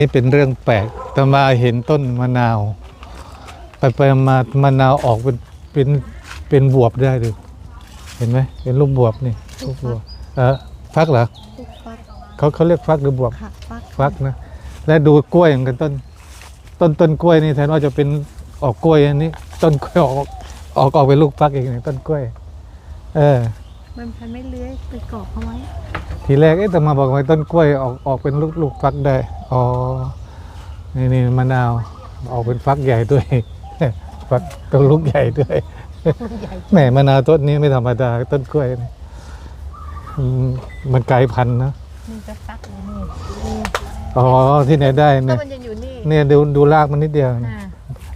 นี่เป็นเรื่องแปลกแต่มาเห็นต้นมะนาว ไปไปมามะนาวออกเป็นเป็นเป็นบวบได้ดูเห็นไหมเป็นลูกบวบนี่ลูกบวบเออฟักเหรอลูกฟักเขาเขาเรียกฟักหรือบวบค่ะฟักฟักนะ และดูกล้วยเหมือนกันต้น ต้นต้นกล้วยนี่แทนว่าจะเป็นออกกล้วยอันนี้ ต้นกล้วยออกออกออกเป็นลูกฟักเองเนี่ยต้นกล้วย เออ มันพันไม่เลื้อยไปเกาะเขาไว้ ทีแรกเอ๊ะแต่มาบอกว่าต้นกล้วยออกออกเป็นลูกลูกฟักได้ อ๋อ นี่นี่มะนาวออกเป็นฟักใหญ่ด้วย ฟักต้นลูกใหญ่ด้วยใหญ่แหมมะนาวต้นนี้ไม่ธรรมดาต้นกล้วยนี่อืมมันไกลพันธุ์นะ มันจะฟักอยู่นี่อ๋อที่ไหนได้ก็เนี่ยมันจะอยู่นี่เนี่ยดูดูรากมันนิดเดียวนะอ่า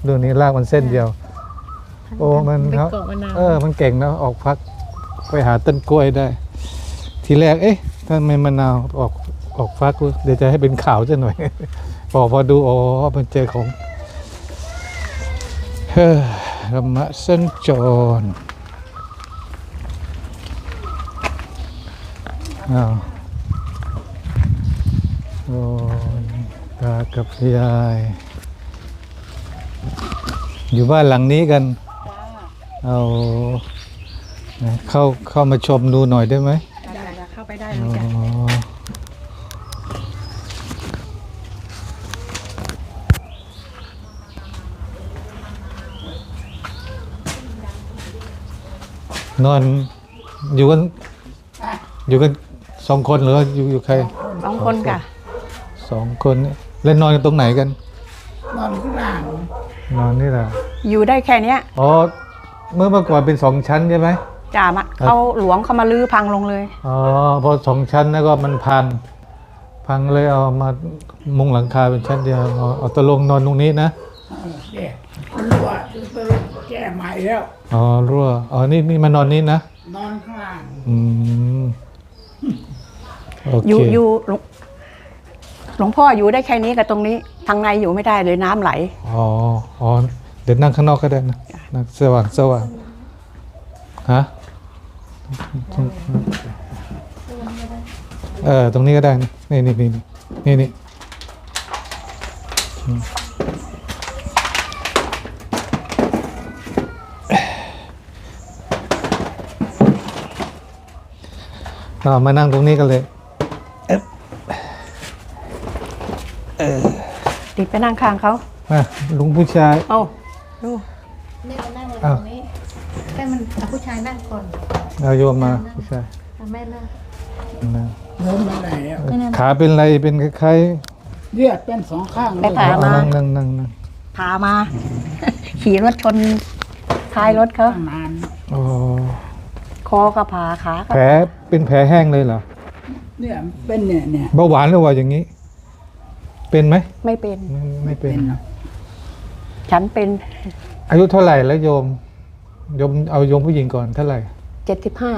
ดูนี่รากมันเส้นเดียว โอ้มันไปครับเกาะมะนาวเออ มันเก่งนะออกฟัก ไปหาต้นกล้วยได้ ทีแรกเอ๊ะทำไมมะนาวออกออกฟักเดี๋ยวจะให้เป็นขาวซะหน่อยพอพอดูอ๋อมันเจอของเฮ้อธรรมะสัญจรอ้าวโอ้ตากับยาย อยู่บ้านหลังนี้กัน เอา เข้าเข้ามาชมดูหน่อยได้ไหมได้แล้วเข้าไปได้อ๋เลยอจ้ะนอนอยู่กันอยู่กันสองคนหรือว่าอยู่อยู่ใครสองคนค่ะสองคนนี่แล้วนอนกันตรงไหนกัน นอนข้างล่างนอนนี่แหละอยู่ได้แค่เนี้ยอ๋อเมื่อเมื่อก่อนเป็นสองชั้นใช่ไหม จ่ามาเขาหลวงเขามาลื้อพังลงเลย อ๋อพอสองชั้นแล้วก็มันพัง พังเลยเอามามุงหลังคาเป็นชั้นเดียวเอาเอาตะลงนอนตรงนี้นะแก้มันรั่วจะแก้ใหม่แล้ว อ๋อรั่วอ๋อนี่นี่มานอนนี่นะนอนข้างล่างอืมโอเคอยู่อยู่หลวงหลวงพ่ออยู่ได้แค่นี้กับตรงนี้ ทางในอยู่ไม่ได้เลยน้ำไหล อ๋ออ๋อเดี๋ยวนั่งข้างนอกก็ได้นะนั่งสว่างสว่างฮะ เออ ตรงนี้ก็ได้นะนี่นี่นี่นี่นี่อืมเอามานั่งตรงนี้กันเลย ติดไปนั่งข้างเขามาลุงผู้ชาย เอ้าดูนี่เรานั่งเลยตอ้าวรงนี้ให้มันเอาผู้ชายนั่งก่อน เอาโยมมาผู้ชายเอาแม่นั่งนั่งเริ่มมาไหนแล้วขาเป็นไรเป็นคล้ายเลือดเป็นสองข้างไปเลยผ่าๆมานั่งนั่งนั่งนั่งพามา ขี่รถชนท้ายรถเขาตั้งนานอ๋อคอก็ผ่าขาก็แผลเป็นแผลแห้งเลยเหรอเนี่ยเป็นเนี่ยเนี่ยเบาหวานหรือว่าอย่างนี้ เป็นไหมไม่เป็น ไม่ไม่เป็น หรอกฉันเป็นอายุเท่าไหร่แล้วโยมโยมเอาโยมผู้หญิงก่อนเท่าไหร่ เจ็ดสิบห้า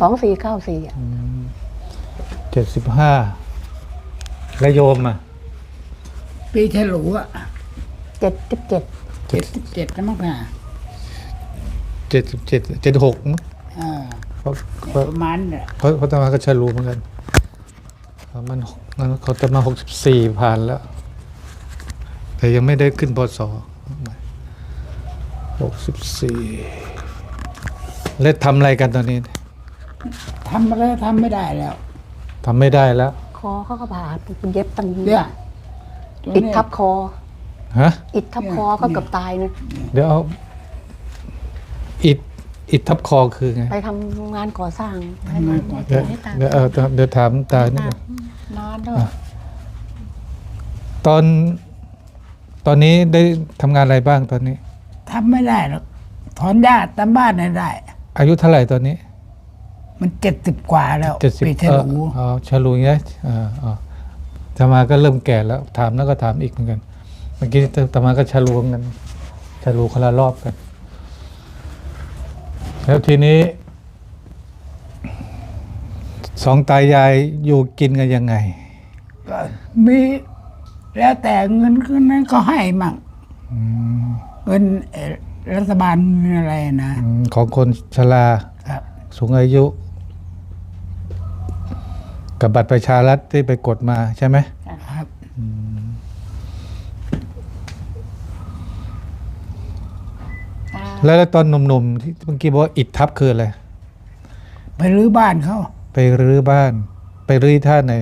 สองสี่เก้าสี่เจ็ดสิบห้าแล้วโยมอะปีฉลูอะเจ็ดสิบเจ็ดเจ็ดสิบเจ็ดแล้วมั้งค่ะเจ็ดสิบเจ็ดเจ็ดหกมั้งอ่าเพราะเพราะประมาณเนี่ยเพราะเพราะตมาก็ชะรู้เหมือนกันมันมันเขาจะมาหกสิบสี่ผ่านแล้ว แต่ยังไม่ได้ขึ้นปศหกสิบสี่ แล้วทำอะไรกันตอนนี้ทำอะไรทำไม่ได้แล้ว ทำไม่ได้แล้ว คอเขาก็ผ่าเป็นเย็บตั้งเนี่ยตัวอิดเนี่ยทับคอ ฮะ อิดทับคอก็เกือบตายนะเดี๋ยวเอาอิดอิดทับคอคือไงไปทำงานก่อสร้างทำงานก่อนเดี๋ยวเดี๋ยวเออเดี๋ยวถามตานี่ก่อนนอนด้วยตอนตอนนี้ได้ทำงานอะไรบ้างตอนนี้ ทำไม่ได้หรอกถอนหญ้าตามบ้านไม่ได้ อายุเท่าไหร่ตอนนี้มันเจ็ดสิบกว่าแล้วเจ็ดสิบปีฉลูอ๋อฉลูเงี้ยอ๋ออ๋อตมาก็เริ่มแก่แล้ว ถามแล้วก็ถามอีกเหมือนกัน เมื่อกี้ตมาก็ฉลูเหมือนกันฉลูคนละรอบกัน แล้วทีนี้สองตายายอยู่กินกันยังไงก็มีแล้วแต่เงินคืนนั้นก็ให้มั่งอืมเงินเอ่อ รัฐบาลอะไรนะของคนชราสูงอายุ กับบัตรประชารัฐที่ไปกดมาใช่ไหม ครับแล้วตอนหนุ่มๆที่เมื่อกี้บอกอิดทับคืออะไร ไปรื้อบ้านเขาไปรื้อบ้าน ไปรื้อท่านไหน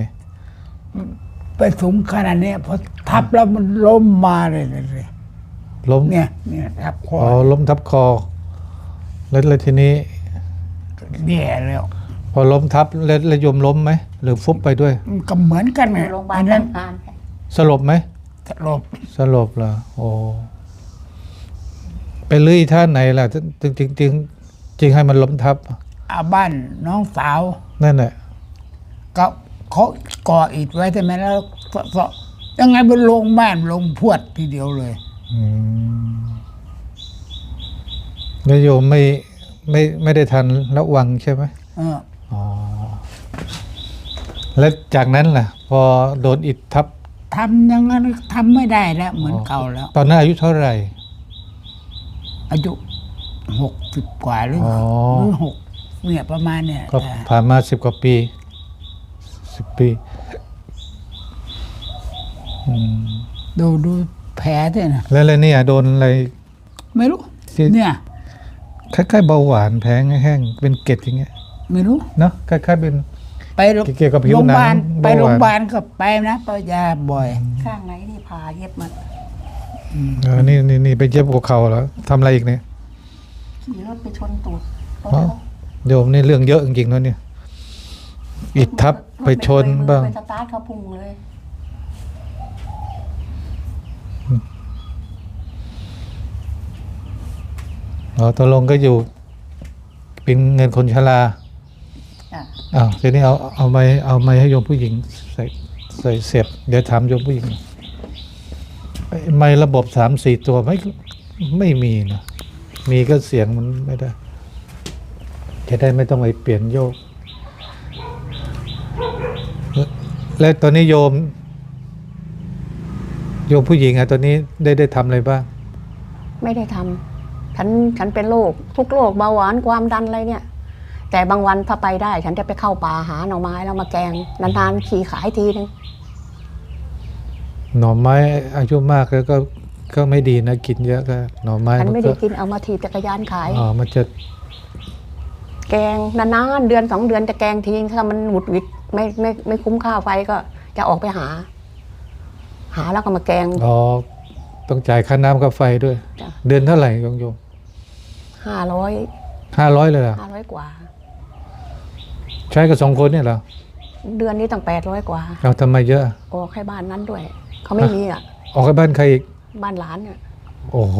ไปสูงขนาดนี้ยพอทับแล้วมันล้มมาเลยเลย ล้มเนี่ยเนี่ยทับคออ๋อล้มทับคอ แล้วแล้วทีนี้แย่แล้ว พอล้มทับแล้วแล้วโยมล้มไหมหรือฟุบไปด้วย มันก็เหมือนกันอเนี่ยยู่โรงพยาบาอัลนนั้นทหารสลบไหมสลบสลบเหรอโอ้ไปลื้อท่าไหนล่ะจึงจึงจึงจึงให้มันล้มทับอาบ้านน้องสาว นั่นแหละ ก็เขาก่ออิฐไว้ใช่ไหมแล้วก็ก็ยังไงมันลงบ้านลงพวดทีเดียวเลย อืมแล้วโยมไม่ไม่ไม่ได้ทันระวังใช่ไหมเอออ๋อ แล้วจากนั้นล่ะ พอโดนอิฐทับทำอยังนั้นทำไม่ได้แล้ว เหมือนเก่าแล้ว ตอนนั้นอายุเท่าไหร่ อายุหกสิบกว่าหรืออ๋อหรือหกเนี่ยประมาณเนี่ยก็แต่ผ่านมาสิบกว่าปีสิบปีอืมดูดู แผลด้วยนะแล้วแล้วเนี่ยโดนอะไร ไม่รู้ ที่ เนี่ยคล้ายๆเบาหวานแพ้แห้งๆเป็นเกล็ดอย่างเงี้ยไม่รู้ เนาะคล้ายๆเป็น ไปโรงเกี่ยวกับผิวโรงพหนังยาบาลไปเบาหวาน โรงพยาบาลก็ไปนะไปยาบ่อย ข้างไหนนี่พาเย็บมันเออนี่นี่นี่ไปเย็บหัวเข่าแล้วทำอะไรอีกเนี่ยขี่รถไปชนตูดรถอ๋อโยมนี่เรื่องเยอะจริงๆนะเนี่ย อิดทับไปชนบ้าง ไปสตาร์ทเขาพุงเลย อ๋อตกลงก็อยู่ เป็นเงินคนชราจ้ะอ้าวทีนี้เอาเอาไม้เอาไม้ให้โยมผู้หญิงใส่ใส่เสียบเดี๋ยวถามโยมผู้หญิงไอ้ไม้ระบบสามสี่ตัวไม่ไม่มีนะมีก็เสียงมันไม่ได้ จะได้ไม่ต้องไปเปลี่ยนโยก และและตอนนี้โยม โยมผู้หญิงอะตอนนี้ได้ได้ทำอะไรบ้าง ไม่ได้ทำฉันฉันเป็นโรคทุกโรคเบาหวานความดันอะไรเนี่ย แต่บางวันถ้าไปได้ ฉันจะไปเข้าป่าหาหน่อไม้แล้วมาแกงนานๆขี่ขายทีนึงหน่อไม้อายุมากแล้วก็ก็ไม่ดีนะกินเยอะก็หน่อไม้ฉันมันไม่ก็ได้กินเอามาถีบจักรยานขายอ๋อมันจะ แกงนานๆเดือนสองเดือนจะแกงทีถ้ามันหงุดหวิดไม่ไม่ไม่คุ้มค่าไฟก็จะออกไปหา หาแล้วก็มาแกงอ๋อต้องจ่ายค่าน้ำค่าไฟด้วย จ้ะเดือนเท่าไหร่โยมโยมห้าร้อยห้าร้อยเลยเหรอห้าร้อยกว่า ใช้กับสองคนเนี่ยเหรอเดือนนี้ตั้งแปดร้อยกว่าเราทำไมเยอะออกให้บ้านนั้นด้วย เขาไม่มีอะ ออกไปบ้านใครอีก บ้านหลานเนี่ยโอ้โห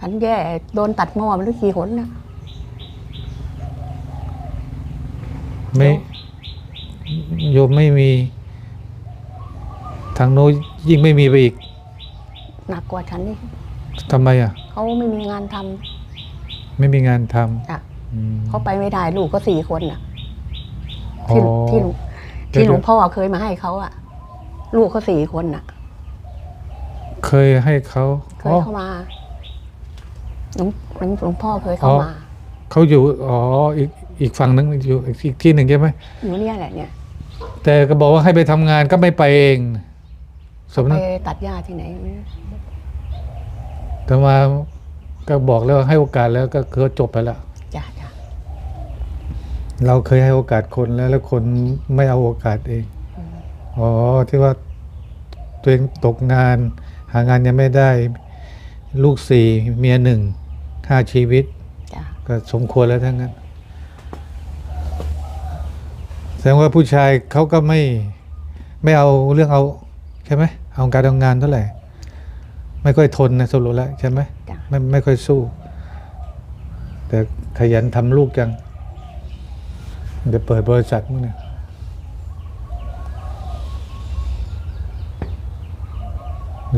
ฉันแย่โดนตัดหม้อไม่รู้กี่หนนะไม่โยมไม่มี ทางโน้นยิ่งไม่มีไปอีก หนักกว่าฉันนี่ทำไมอะ เขาไม่มีงานทำไม่มีงานทอะำอืมเขาไปไม่ได้ลูกก็สี่คนน่ะอ๋อที่ที่หลวงเดี๋ยว ที่หลวงพ่อเคยมาให้เขาอะลูกเขาสี่คนน่ะ เคยให้เขาเคอ๋ยอเข้ามาหลวงหลวงหลวงพ่อเคยเข้าอ๋อ มา เขาอยู่อ๋ออีกอีกฝั่งนึงอยู่อีกที่หนึ่งใช่ไหมอยู่เนี่ยแหละเนี่ย แต่ก็บอกว่าให้ไปทำงานก็ไม่ไปเอง สมไปนั้นตัดหญ้าที่ไหนไม่รู้แต่มาก็บอกแล้วให้โอกาสแล้วก็คือจบไปแล้วจ้าจ้าเราเคยให้โอกาสคนแล้วแล้วคนไม่เอาโอกาสเอง อ๋อที่ว่าตัวเองตกงาน หางานยังไม่ได้ ลูกสี่เมียหนึ่งห้าชีวิตจ้าก็สมควรแล้วทั้งนั้น แสดงว่าผู้ชายเขาก็ไม่ไม่เอาเรื่องเอา ใช่ไหมเอาการเอางานเท่าไหร่ ไม่ค่อยทนนะสรุปแล้วใช่ไหมจ้าไม่ไม่ค่อยสู้ แต่ขยันทำลูกจังเดี๋ยวเปิดบริษัทมั้งเนี่ย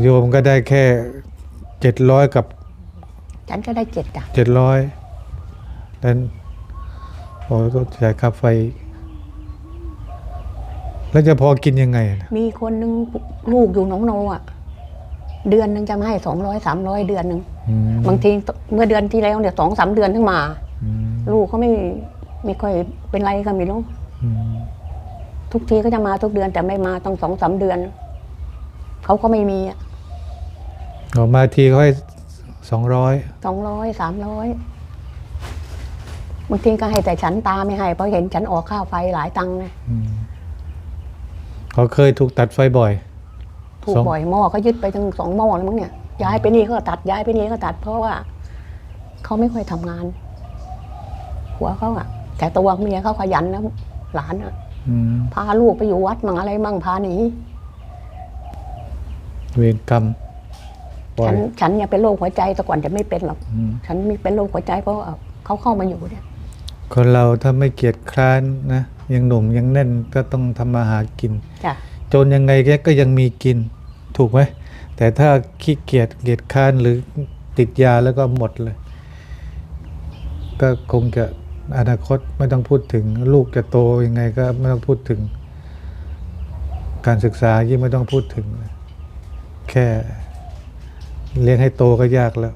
โยมก็ได้แค่เจ็ดร้อยกับ ฉันก็ได้เจ็ดจ้ะเจ็ดร้อยแล้วโอ้ต้องจ่ายค่าไฟ แล้วจะพอกินยังไงนะมีคนนึงลูกอยู่หนองโนอะ เดือนหนึงจะมาให้สองร้อยสามร้อยเดือนหนึ่งอืมบางทีเมื่อเดือนที่แล้วเนี่ยสองสามเดือนถึงมา อืมลูกเขาไม่ไม่ค่อยเป็นไรก็ไม่รู้อืมทุกทีก็จะมาทุกเดือนแต่ไม่มาต้องสองสามเดือนเขาก็ไม่มีอะออกมาทีเขาให้สองร้อยสองร้อยสามร้อยบางทีก็ให้แต่ฉันตาไม่ให้เพราะเห็นฉันออกค่าไฟหลายตังค์นะ เขาเคยถูกตัดไฟบ่อย ถูกสอง บ่อยหม้อก็ยึดไปทั้งสองหม้อแล้วมั้งเนี่ยย้ายไปนี่ก็ตัดย้ายไปนี่ก็ตัด เพราะว่าเขาไม่ค่อยทำงาน หัวเขาอะแต่ตัวเมียเขาขยันนะหลานอะอืมพาลูกไปอยู่วัดมั่งอะไรมั่งพาหนีเวรกรรมบ่อฉัยนฉันเนี่ยเป็นโรคหัวใจแต่ก่อนจะไม่เป็นหรอก อืมฉันมีเป็นโรคหัวใจเพราะว่าเขาเข้ามาอยู่เนี่ย คนเราถ้าไม่เกียจคร้านนะยังหนุ่มยังแน่นก็ต้องทำมาหากินจ้ะจนยังไงแกก็ยังมีกินถูกไหมแต่ถ้าขี้เกียจเกียจค้านหรือติดยาแล้วก็หมดเลย ก็คงจะอนาคตไม่ต้องพูดถึง ลูกจะโตยังไงก็ไม่ต้องพูดถึง การศึกษายิ่งไม่ต้องพูดถึงเลยแค่เลี้ยงให้โตก็ยากแล้ว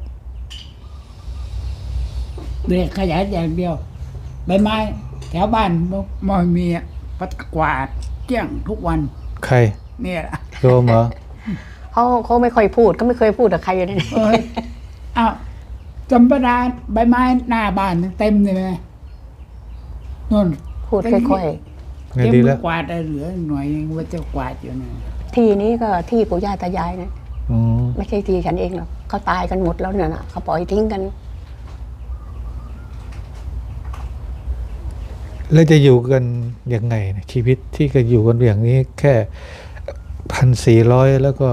เด็กขยันอย่างเดียว ใบไม้ แถวบ้านไม่มีอะปัดกวาดเจี้ยงทุกวัน ใครเนี่ยแหละโยมเหรอเขาเขาไม่ค่อยพูดก็ไม่เคยพูดกับใครเลยเนี่ยเอ้ยอ้าวจำปาดาใบไม้หน้าบ้านเต็มเลยไหมนู่นพูดค่อยไงดีแล้วกวาดได้เหลือหน่อยยังว่าจะกวาดอยู่เนี่ยๆที่นี้ก็ที่ปู่ย่าตายายนะ อืมไม่ใช่ที่ฉันเองหรอกเขาตายกันหมดแล้วเนี่ยนะเขาปล่อยทิ้งกัน แล้วจะอยู่กันยังไงเนี่ยชีวิตที่ก็อยู่กันอย่างนี้แค่พันสี่ร้อยแล้วก็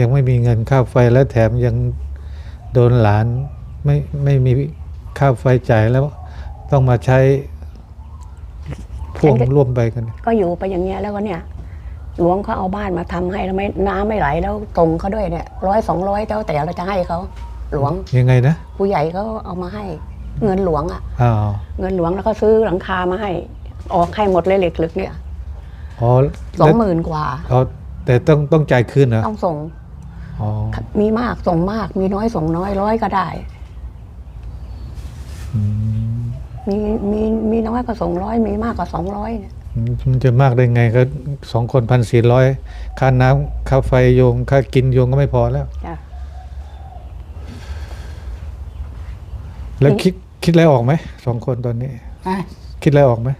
ยังไม่มีเงินค่าไฟและแถมยังโดนหลานไม่ไม่มีค่าไฟจ่ายแล้วต้องมาใช้พ่วงฉันก็ร่วมไปกัน ก็อยู่ไปอย่างเงี้ยแล้วก็เนี่ยหลวงเขาเอาบ้านมาทำให้แล้วไม่น้ำไม่ไหลแล้วตรงเขาด้วยเนี่ยร้อยสองร้อยแล้วแต่เราจะให้เขาหลวงยังไงนะผู้ใหญ่เขาเอามาให้ เงินหลวงอะอ้าวเงินหลวงแล้วก็ซื้อหลังคามาให้ ออกให้หมดเลยเหล็กเหลึกเนี่ยอ๋อสองหมื่นกว่าอ๋อแต่ต้องต้องจ่ายคืนเหรอต้องส่งอ๋อมีมากส่งมาก มีน้อยส่งน้อยร้อยก็ได้อืมมีมีมีน้อยก็ส่งร้อยมีมากก็สองร้อยเนี่ยมันจะมากได้ไงก็สองคนพันสี่ร้อยค่าน้ำค่าไฟโยงค่ากินโยงก็ไม่พอแล้วจ้ะแล้วคิด คิดอะไรออกไหมสองคนตอนนี้ฮะคิดอะไรออกไหม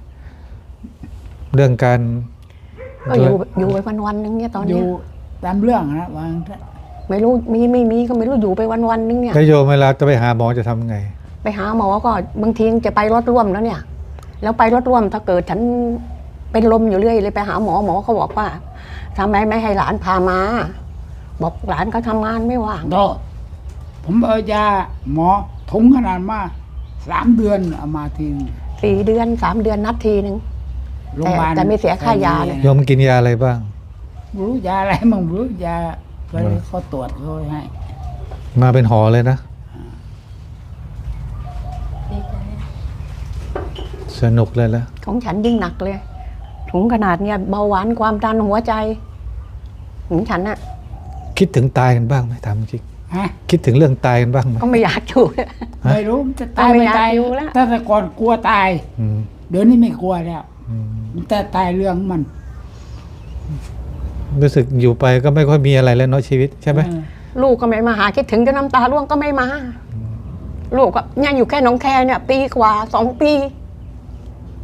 เรื่องการก็อยู่อยู่ไปวันวันๆนึงเนี่ยตอนอเนี้ยู่ยตามเรื่องนะวางเถอะไม่รู้มีไม่มีก็ไม่รู้อยู่ไปวันวันๆนึงเนี่ย แล้วโยมเวลาจะไปหาหมอจะทำไง ไปหาหมอก็บางทีจะไปรถร่วมแล้วเนี่ย แล้วไปรถร่วมถ้าเกิดฉันเป็นลมอยู่เรื่อยเลยไปหาหมอหมอเขาบอกว่าทำไมไม่ให้หลานพามา บอกหลานเขาทำงานไม่ว่างโตผมเอายาหมอถุงขนาดมา สามเดือนเอามาทีนึงสี่เดือนสามเดือนนัดทีหนึ่ง โรงพยาบาลแต่ไม่เสียค่ายาเลย โยมกินยาอะไรบ้าง ไม่รู้ยาอะไรมั่งไม่รู้ยาไปเขาตรวจเขาให้ มาเป็นหอเลยนะดีใจสนุกเลยละของฉันยิ่งหนักเลย ถุงขนาดเนี้ยเบาหวานความดันหัวใจของฉันอะคิดถึงตายกันบ้างไหมถามจริง ฮะคิดถึงเรื่องตายกันบ้างไหมก็ไม่อยากอยู่ ไม่รู้มันจะตายไม่ไม่อยากตายอยู่แล้ว ถ้าแต่ก่อนกลัวตาย อืมเดี๋ยวนี้ไม่กลัวแล้วอืมมันแต่ตายเรื่องมันรู้สึกอยู่ไปก็ไม่ค่อยมีอะไรแล้วเนาะชีวิตใช่ไหมเออลูกก็ไม่มาหาคิดถึงจะน้ำตาร่วงก็ไม่มา ลูกก็เนี่ยอยู่แค่หน้องแคเนี่ย ปีกว่าสองปี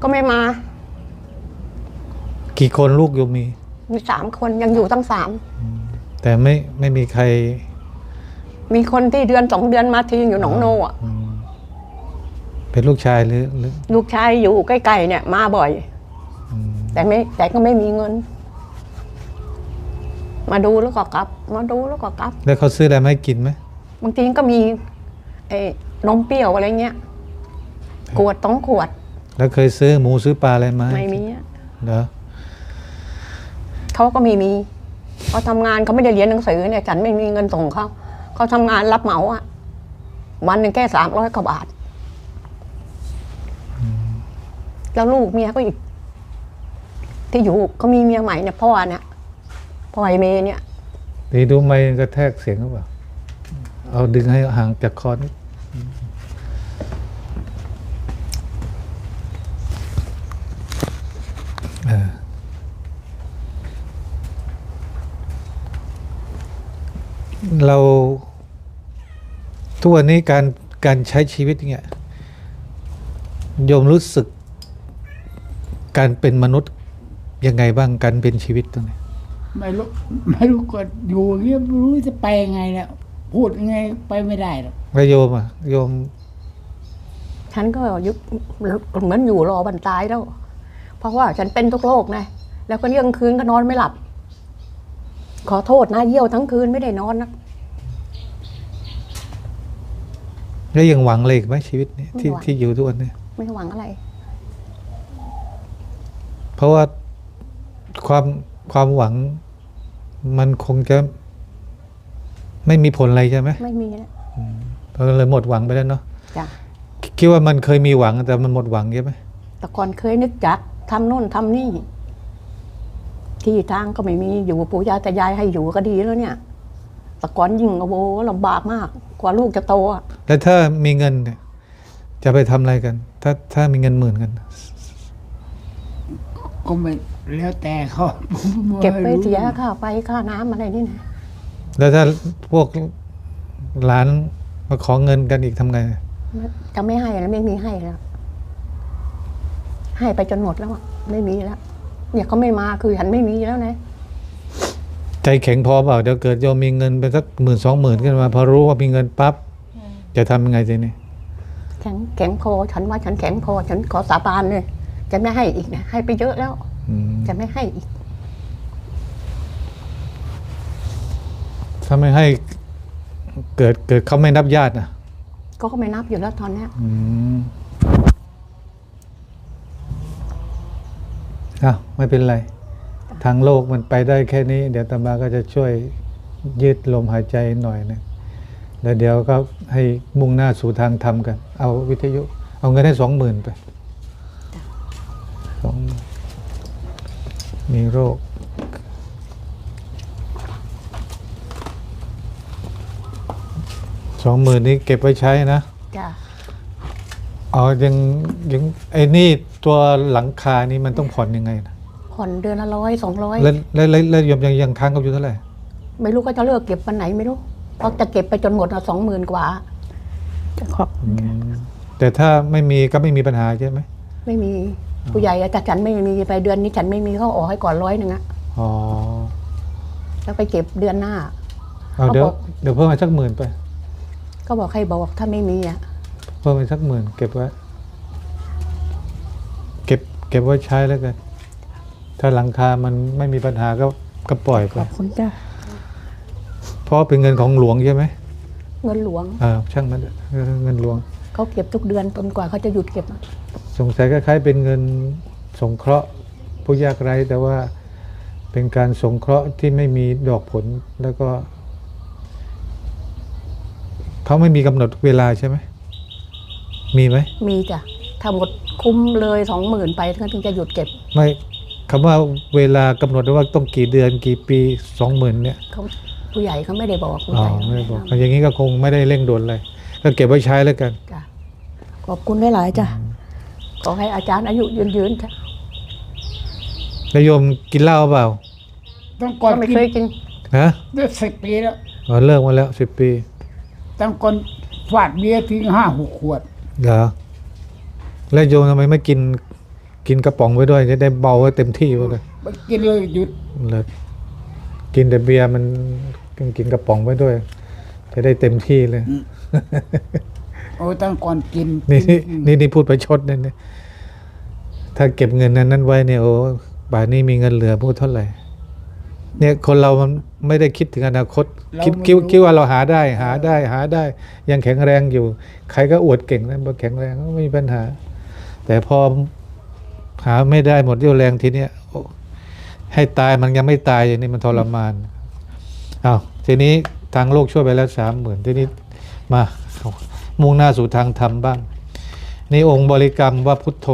ก็ไม่มากี่คนลูกโยมมี มีสามคนยังอยู่ตั้งสามแต่ไม่ไม่มีใคร มีคนที่เดือนสองเดือนมาทีอยู่หนองโนอะอืมเป็นลูกชายหรือหรือลูกชายอยู่ใกล้ๆเนี่ย มาบ่อย อืมแต่ไม่แต่ก็ไม่มีเงิน มาดูแล้วก็กลับ มาดูแล้วก็กลับ แล้วเขาซื้ออะไรมาให้กินไหมบางทีก็มีไอ้นมเปรี้ยวอะไรเงี้ยขวดต้องขวดแล้วเคยซื้อหมูซื้อปลาอะไรมาให้ไม่มีอะเหรอเขาก็ไม่มีเขาทำงานเขาไม่ได้เรียนหนังสือเนี่ย ฉันไม่มีเงินส่งเขา เขาทำงานรับเหมาอะวันหนึ่งแค่สามร้อยกว่าบาท แล้วลูกเมียก็อีก ที่อยู่เขามีเมียใหม่เนี่ยพ่อเนี่ยพ่อไอเมย์เนี่ยดีดูไม่กระแทกเสียงหรือเปล่า เอาดึงให้ห่างจากคอนิดเออเรา ทุกวันนี้การการใช้ชีวิตเนี่ยโยมรู้สึกการเป็นมนุษย์ยังไงบ้างการเป็นชีวิตตรงนี้ไม่รู้ไม่รู้ก็อยู่อย่างเงี้ยไม่รู้จะไปยังไงแล้วพูดยังไงไปไม่ได้หรอกแล้วโยมอะโยม ฉันก็ยุบเหมือนอยู่รอวันตายแล้ว เพราะว่าฉันเป็นทุกโรคนะแล้วก็เที่ยงคืนก็นอนไม่หลับ ขอโทษนะเยี่ยวทั้งคืนไม่ได้นอนนะ แล้วยังหวังอะไรอีกไหมชีวิตนี้ที่ไม่หวัง ที่อยู่ทุกวันนี้ไม่หวังอะไร เพราะว่าความความหวัง มันคงจะไม่มีผลอะไรใช่ไหมไม่มีแล้วเพราะเลยหมดหวังไปแล้วเนาะจ้ะคิดว่ามันเคยมีหวังแต่มันหมดหวังใช่ไหมแต่ก่อนเคยนึกจักทำโน่นทำนี่ ที่ทางก็ไม่มีอยู่ปู่ย่าตายายให้อยู่ก็ดีแล้วเนี่ยแต่ก่อนยิ่งโอ้โหลำบากมากก ว่าลูกจะโตอะแล้วถ้ามีเงินเนี่ย จะไปทำอะไรกัน ถ้าถ้ามีเงินหมื่นกัน ก็ไม่แล้วแต่เขาผมม่เก็บไปรู้เสียค่าไฟค่าน้ำอะไรนี่นะแล้วถ้าพวกหลานมาขอเงินกันอีกทำไงจะไม่ให้แล้วไม่มีให้แล้ว ให้ไปจนหมดแล้วอะไม่มีแล้วเนี่ยเขาไม่มาคือฉันไม่มีแล้วนะ ใจแข็งพอเปล่าเดี๋ยวเกิดโยมมีเงินไปสักหมื่นสองหมื่นขึ้นมา พอรู้ว่ามีเงินปั๊บจะทำยังไงทีนี้แข็งแข็งพอฉันว่าฉันแข็งพอ ฉันขอสาบานเลย จะไม่ให้อีกนะให้ไปเยอะแล้วอืมจะไม่ให้อีก ถ้าไม่ให้เกิดเกิดเขาไม่นับญาตินะก็ไม่นับอยู่แล้วตอนเนี้ยอืมอ้าวไม่เป็นไร ทางโลกมันไปได้แค่นี้ เดี๋ยวตามาก็จะช่วยยืดลมหายใจหน่อยหนึงแล้วเดี๋ยวก็ให้มุ่งหน้าสู่ทางธรรมกัน เอาวิทยุ เอาเงินให้สองหมื่นไปสองมีโรคสองหมื่นนี้เก็บไว้ใช้นะจ้ะอ๋อยังยังไอ้นี่ตัวหลังคานี่มันต้องผ่อนยังไงนะ ผ่อนเดือนละร้อยสองร้อยแล้วแล้วแล้วแล้วยมยังยังค้างเขาอยู่เท่าไหร่ ไม่รู้ก็จะเลิกเก็บวันไหนไม่รู้เพราะจะเก็บไปจนหมดสองหมื่นกว่าจะขอบอืมแต่ถ้าไม่มีก็ไม่มีปัญหาใช่ไหมไม่มีผู้ใหญ่แต่ฉันไม่มีไปเดือนนี้ฉันไม่มีเขาออกให้ก่อนร้อยหนึ่งอะอ๋อแล้วไปเก็บเดือนหน้า เอาเดี๋ยวเขาบอกเดี๋ยวเพิ่มมาสักหมื่นไป ก็บอกให้บอกถ้าไม่มีอะเพิ่มไปสักหมื่นเก็บไว้ เก็บเก็บไว้ใช้แล้วกัน ถ้าหลังคามันไม่มีปัญหาก็ก็ปล่อยไปขอบคุณจ้ะเพราะเป็นเงินของหลวงใช่ไหมเงินหลวงอ่าช่างมันเถอะเงินหลวง เขาเก็บทุกเดือนจนกว่าเขาจะหยุดเก็บอะสงสัยคล้ายๆเป็นเงินสงเคราะห์ผู้ยากไร้แต่ว่าเป็นการสงเคราะห์ที่ไม่มีดอกผลแล้วก็ เขาไม่มีกำหนดเวลาใช่ไหม มีไหม มีจ้ะถ้าหมดคุ้มเลยสองหมื่นไปเขาถึงจะหยุดเก็บ ไม่ คำว่าเวลากำหนดว่าต้องกี่เดือนกี่ปีสองหมื่นเนี่ยเขาผู้ใหญ่เขาไม่ได้บอกผู้อ๋อใหญ่ไม่ได้บอกอย่างนี้ก็คงไม่ได้เร่งด่วนเลยก็เก็บไว้ใช้แล้วกันจ้ะขอบคุณหลายๆจ้ะขอให้อาจารย์อายุยืนๆจ้ะแล้วโยมกินเหล้าเปล่าตั้งก่อนก็ไม่กินเคยกินฮะได้สิบปีแล้วอ๋อเลิกมาแล้วสิบปีตั้งก่อนฟาดเบียร์ทิ้งห้าหกขวดเหรอแล้วโยมทำไมไม่กิน กินกระป๋องไว้ด้วยจะได้เบาไว้เต็มที่ไปเลยไปกินเลยหยุดเลย กินแต่เบียร์มันกินกระป๋องไว้ด้วย จะได้เต็มที่เลย โอ้ตั้งก่อนกินนี่กินี่นี่นี่พูดไปชดเนี่ยนะถ้าเก็บเงินนั้นนั้นไว้เนี่ยโอ้ป่านนี้มีเงินเหลือพูดเท่าไหร่เนี่ยคนเรามันไม่ได้คิดถึงอนาคต คิดคิดคิดว่าเราหาได้ หาได้หาได้ ยังแข็งแรงอยู่ ใครก็อวดเก่งนะบอกแข็งแรงก็ไม่มีปัญหา แต่พอ หาไม่ได้หมดเรี่ยวแรงทีเนี้ยโอ้ให้ตายมันยังไม่ตายอย่างนี้มันทรมานอ้าวทีนี้ทางโลกช่วยไปแล้วสามหมื่นทีนี้มามุ่งหน้าสู่ทางธรรมบ้าง นี่องค์บริกรรมว่าพุทโธ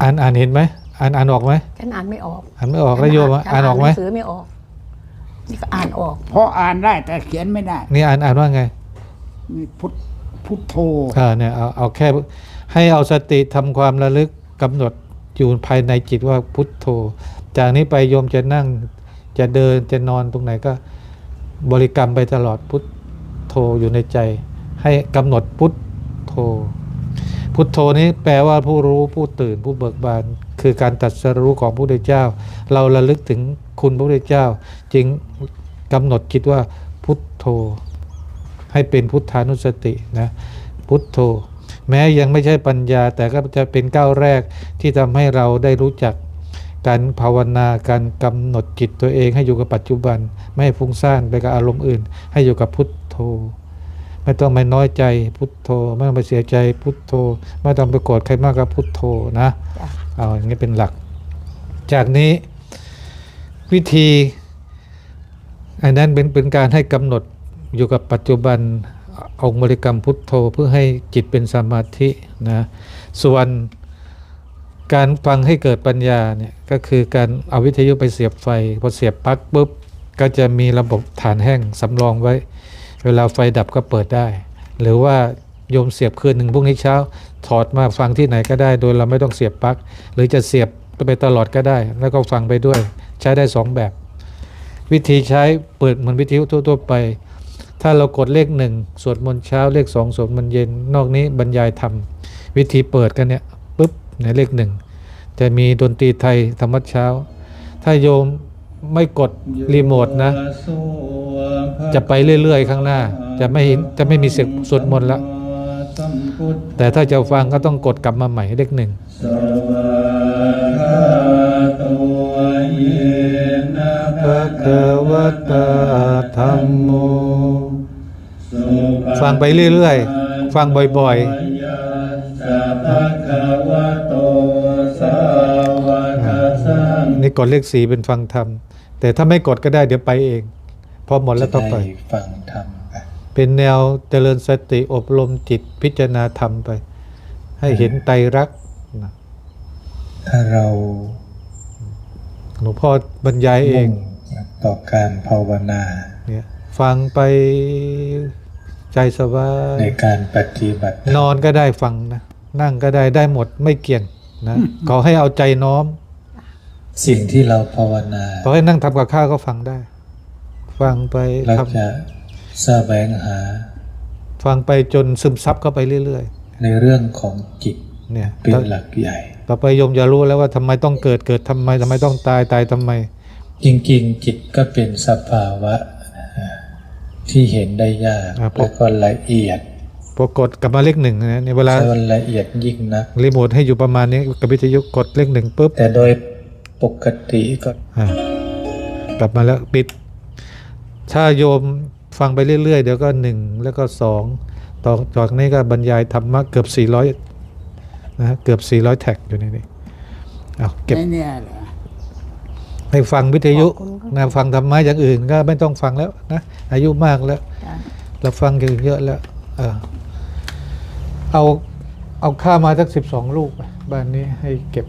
อ่านอ่านเห็นไหมอ่านอ่านออกไหมฉันอ่านไม่ออกอ่านไม่ออกแล้วโยมอะฉัอ่านออกไหมหนังสือไม่ออกนี่ก็อ่านออกพออ่านได้แต่เขียนไม่ได้ นี่อ่านอ่านว่าไงมีพุทพุทโธอ่าเนี่ยเอาเอาแค่ ให้เอาสติทำความระลึกกำหนดอยู่ภายในจิตว่าพุทโธ จากนี้ไปโยมจะนั่งจะเดินจะนอนตรงไหนก็บริกรรมไปตลอดพุทโธอยู่ในใจ ให้กำหนดพุทโธ พุทโธนี้แปลว่าผู้รู้ผู้ตื่นผู้เบิกบาน คือการตัดสรู้ของพระพุทธเจ้า เราระลึกถึงคุณพระพุทธเจ้า จึงกำหนดคิดว่าพุทโธ ให้เป็นพุทธานุสตินะพุทโธ แม้ยังไม่ใช่ปัญญาแต่ก็จะเป็นก้าวแรกที่ทำให้เราได้รู้จักการภาวนาการกำหนดจิตตัวเองให้อยู่กับปัจจุบัน ไม่ให้ฟุ้งซ่านไปกับอารมณ์อื่น ให้อยู่กับพุทโธ ไม่ต้องไปน้อยใจพุทโธ ไม่ต้องไปเสียใจพุทโธ ไม่ต้องไปโกรธใครมากกับพุทโธนะจ้ะเอาอย่างนี้เป็นหลัก จากนี้วิธีอันนั้นเป็นเป็นการให้กำหนดอยู่กับปัจจุบันเอาบริกรรมพุทโธเพื่อให้จิตเป็นสมาธินะส่วนการฟังให้เกิดปัญญาเนี่ยก็คือการเอาวิทยุไปเสียบไฟพอเสียบปลั๊กปุ๊บก็จะมีระบบฐานแห้งสำรองไว้ เวลาไฟดับก็เปิดได้ หรือว่าโยมเสียบคืนหนึ่งพรุ่งนี้เช้า ถอดมาฟังที่ไหนก็ได้ โดยเราไม่ต้องเสียบปลั๊กหรือจะเสียบไปตลอดก็ได้ แล้วก็ฟังไปด้วย ใช้ได้สองแบบ วิธีใช้เปิดเหมือนวิทยุทั่วๆไป ถ้าเรากดเลขหนึ่งสวดมนต์เช้าเลขสองสวดมนต์เย็น นอกนี้บรรยายธรรมวิธีเปิดกันเนี่ยปุ๊บในเลขหนึ่งจะมีดนตรีไทยธรรมวัดเช้า ถ้าโยมไม่กดรีโมทนะ จะไปเรื่อย ๆ ข้างหน้า จะไม่จะไม่มีเสียงสวดมนต์ละแต่ถ้าจะฟังก็ต้องกดกลับมาใหม่เลขหนึ่งสวากวเยนะภะคะวะตาธัมโม ฟังไปเรื่อยๆ ฟังบ่อยยัสสะภะคะวะโตสาวกสังๆนี่กดเลขสีเป็นฟังธรรม แต่ถ้าไม่กดก็ได้เดี๋ยวไปเอง พอหมดแล้วต้องไปจะด้ฟังธรรมไปเป็นแนวเจริญสติอบรมจิตพิจารณาธรรมไป ให้เห็นไตรลักษณ์นะถ้าเราหลวงพ่อบรรยายเองมุ่งต่อการภาวนาเนี่ยฟังไป ใจสบายในการปฏิบัติธรรมนอนก็ได้ฟังนะนั่งก็ได้ได้หมดไม่เกี่ยงนะขอให้เอาใจน้อม สิ่งที่เราภาวนาขอให้นั่งทำกับข้าวก็ฟังได้ ฟังไปเราทจะแสวงหาำฟังไปจนซึมซับเข้าไปเรื่อยในเรื่องของจิตๆเนี่ยเป็นต่อหลักใหญ่ ต่อไปโยมจะรู้แล้วว่าทำไมต้องเกิดเกิดทำไมทำไมต้องตายตายทำไม จริงๆ จิตก็เป็นสภาวะ ที่เห็นได้ยากครับแล้วก็ละเอียดพอกดกลับมาเลขหนึ่งนะในเวลาใช้วันละเอียดยิ่งนัก รีโมทให้อยู่ประมาณนี้กับวิทยุกดเลขหนึ่งปุ๊บแต่โดยปกติก็อะกลับมาแล้วปิด ถ้าโยมฟังไปเรื่อยๆ เดี๋ยวก็หนึ่งแล้วก็สองต่อจากนี้ก็บรรยายธรรมะเกือบ400นะฮะเกือบ400แท็กอยู่ในนี้เอาเก็บในเนี่ยเหรอ ให้ฟังวิทยุขอบคุณครับนะฟังธรรมะอย่างอื่นก็ไม่ต้องฟังแล้วนะอายุมากแล้ว จ้ะเราฟังกันเยอะแล้ว เออเอาเอาข้าวมาสักสิบสองลูกไปบ้านนี้ให้เก็บ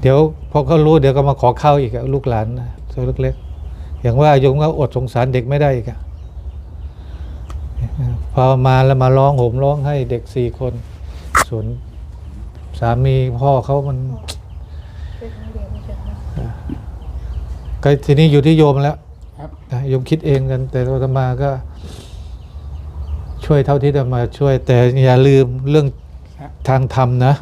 เดี๋ยวพอเขารู้เดี๋ยวก็มาขอข้าวอีกอะลูกหลานนะตัวเล็กๆอย่างว่าโยมก็อดสงสารเด็กไม่ได้อีกอะพอมาแล้วมาร้องโหมร้องให้เด็กสี่คน ส่วนสามีพ่อเขามันเป็นเดียวไม่เจอนะ ก็ทีนี้อยู่ที่โยมแล้วครับนะโยมคิดเองกัน แต่อาตมาก็ ช่วยเท่าที่จะมาช่วย แต่อย่าลืมเรื่องครับทางธรรมนะ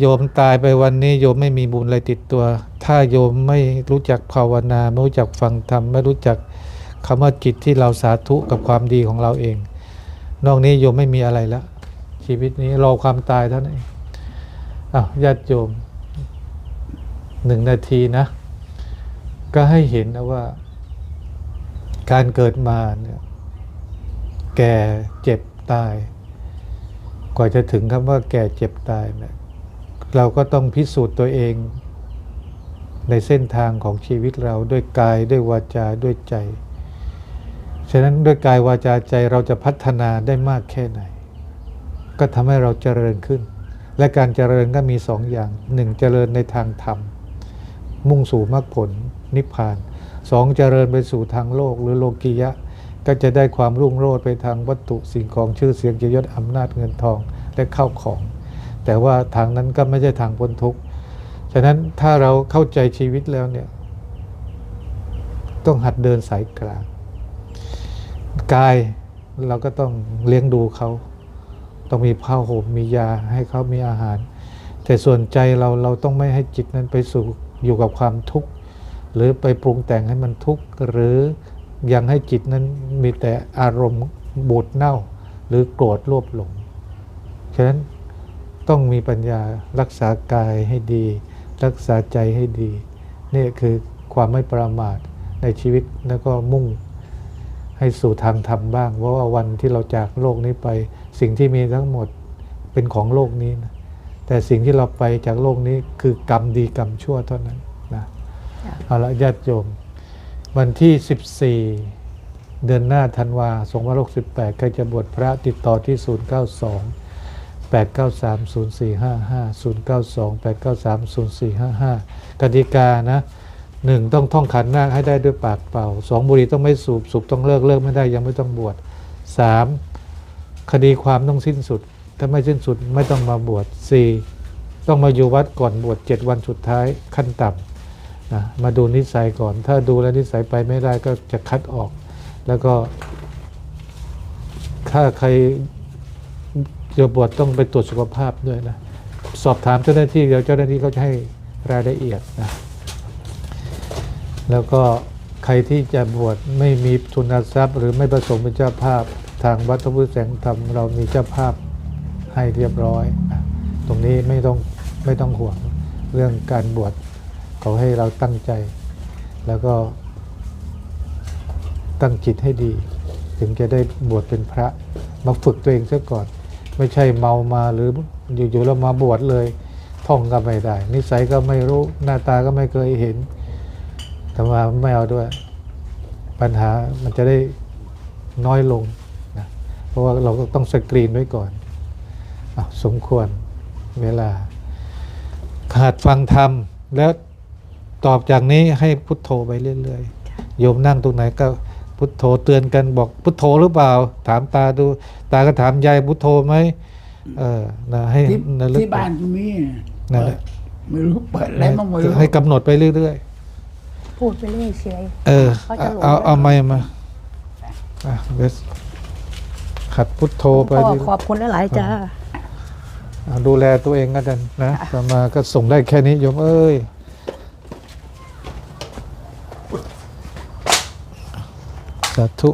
โยมตายไปวันนี้ โยมไม่มีบุญอะไรติดตัว ถ้าโยมไม่รู้จักภาวนา ไม่รู้จักฟังธรรม ไม่รู้จักคำว่าจิตที่เราสาธุกับความดีของเราเอง นอกนี้โยมไม่มีอะไรแล้วชีวิตนี้รอความตายเท่านั้นเองอ้าวญาติโยมหนึ่งนาทีนะ ก็ให้เห็นนะว่า การเกิดมาเนี่ยแก่เจ็บตาย กว่าจะถึงคำว่าแก่เจ็บตายเนี่ยเราก็ต้องพิสูจน์ตัวเองในเส้นทางของชีวิตเราด้วยกายด้วยวาจาด้วยใจ ฉะนั้นด้วยกายวาจาใจเราจะพัฒนาได้มากแค่ไหน ก็ทำให้เราเจริญขึ้น และการเจริญก็มีสองอย่างหนึ่งเจริญในทางธรรม มุ่งสู่มรรคผล นิพพานสองเจริญไปสู่ทางโลกหรือโลกียะ ก็จะได้ความรุ่งโรจน์ไปทางวัตถุสิ่งของชื่อเสียงเกียรติยศอำนาจเงินทองและเข้าของ แต่ว่าทางนั้นก็ไม่ใช่ทางพ้นทุกข์ฉะนั้นถ้าเราเข้าใจชีวิตแล้วเนี่ยต้องหัดเดินสายกลางกายเราก็ต้องเลี้ยงดูเขา ต้องมีผ้าห่มมียาให้เขามีอาหาร แต่ส่วนใจเราเราต้องไม่ให้จิตนั้นไปสู่อยู่กับความทุกข์ หรือไปปรุงแต่งให้มันทุกข์ หรือยังให้จิตนั้นมีแต่อารมณ์บูดเน่า หรือโกรธโลภหลง ฉะนั้นต้องมีปัญญารักษากายให้ดี รักษาใจให้ดี นี่คือความไม่ประมาทในชีวิตแล้วก็มุ่งให้สู่ทางธรรมบ้าง เพราะว่าวันที่เราจากโลกนี้ไป สิ่งที่มีทั้งหมดเป็นของโลกนี้นะแต่สิ่งที่เราไปจากโลกนี้คือกรรมดีกรรมชั่วเท่านั้น เอาละญาติโยม วันที่ 14 เดือนหน้าธันวา2568ใครจะบวชพระติดต่อที่ 092 893 0455 092 893 0455กติกานะหนึ่งต้องท่องขันนาคให้ได้ด้วยปากเปล่าสองบุหรี่ต้องไม่สูบสูบต้องเลิกเลิกไม่ได้ยังไม่ต้องบวชสามคดีความต้องสิ้นสุด ถ้าไม่สิ้นสุดไม่ต้องมาบวชสี่ต้องมาอยู่วัดก่อนบวชเจ็ดวันสุดท้ายขั้นต่ำ มาดูนิสัยก่อน ถ้าดูแลวนิสัยไปไม่ได้ก็จะคัดออก แล้วก็ ถ้าใครจะบวชต้องไปตรวจสุขภาพด้วยนะ สอบถามเจ้าหน้าที่เดี๋ยวเจ้าหน้าที่เขาจะให้รายละเอียดนะ แล้วก็ใครที่จะบวชไม่มีทุนทรัพย์ หรือไม่ประสงค์เป็นเจ้าภาพทางวัดพระพุทธแสงธรรมเรามีเจ้าภาพให้เรียบร้อย ตรงนี้ไม่ต้องไม่ต้องห่วงเรื่องการบวช ขาให้เราตั้งใจ แล้วก็ตั้งจิตให้ดี ถึงจะได้บวชเป็นพระ มาฝึกตัวเองซะก่อน ไม่ใช่เมามาหรืออยู่ๆแล้วมาบวชเลย ท่องก็ไม่ได้ นิสัยก็ไม่รู้หน้าตาก็ไม่เคยเห็นแต่มาไม่เอาด้วย ปัญหามันจะได้น้อยลงนะเพราะว่าเราก็ต้องสกรีนไว้ก่อนอสมควรเวลา ขาดฟังธรรมแล้ว ตอบจากนี้ให้พุทโธไปเรื่อยๆ โยมนั่งตรงไหนก็พุทโธเตือนกันบอกพุทโธหรือเปล่า ถามตาดู ตาก็ถามยายพุทโธไหมเออนะให้ที่ระลึกที่บ้านก็มีนั่นเปิแหดละไม่รู้เปิดอะไรบ้างไม่รู้ให้กำหนดไปเรื่อยพูดไปเรื่อยเฉยๆเออเขาจะหลงเอาเอาไม้มาอะเบสขัดพุทโธไปพ่อเรื่อยๆขอบคุณหลายๆจ้าอะดูแลตัวเองกันนะต่อมาก็ส่งได้แค่นี้โยมเอ้ย สาธุ